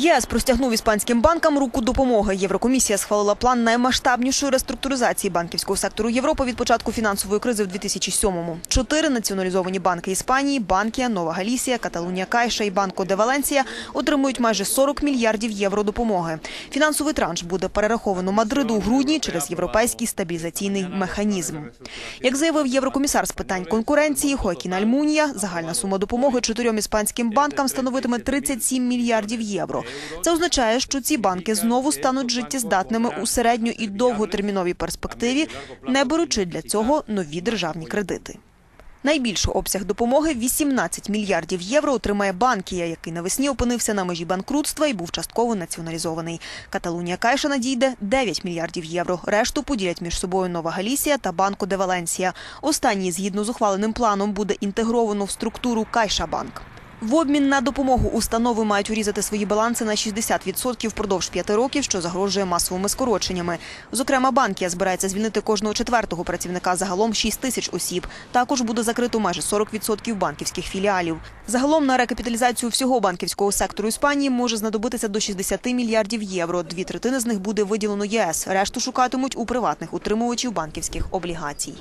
ЄС простягнув іспанським банкам руку допомоги. Єврокомісія схвалила план наймасштабнішої реструктуризації банківського сектору Європи від початку фінансової кризи в 2007-му. Чотири націоналізовані банки Іспанії – Банкія, Нова Галісія, Каталунія Кайша і Банко де Валенсія – отримують майже 40 мільярдів євро допомоги. Фінансовий транш буде перераховано Мадриду у грудні через європейський стабілізаційний механізм. Як заявив єврокомісар з питань конкуренції Хоакін Альмунія, загальна сума допомоги чотирьом іспанським банкам становитиме 37 мільярдів євро. Це означає, що ці банки знову стануть життєздатними у середньо і довготерміновій перспективі, не беручи для цього нові державні кредити. Найбільший обсяг допомоги 18 мільярдів євро отримає Банкія, який навесні опинився на межі банкрутства і був частково націоналізований. Каталунія Кайша надійде 9 мільярдів євро. Решту поділять між собою Нова Галісія та Банко де Валенсія. Останній, згідно з ухваленим планом, буде інтегровано в структуру Кайша Банк. В обмін на допомогу установи мають урізати свої баланси на 60% впродовж п'яти років, що загрожує масовими скороченнями. Зокрема, Банкія збирається звільнити кожного четвертого працівника загалом 6 тисяч осіб. Також буде закрито майже 40% банківських філіалів. Загалом на рекапіталізацію всього банківського сектору Іспанії може знадобитися до 60 мільярдів євро. Дві третини з них буде виділено ЄС. Решту шукатимуть у приватних утримувачів банківських облігацій.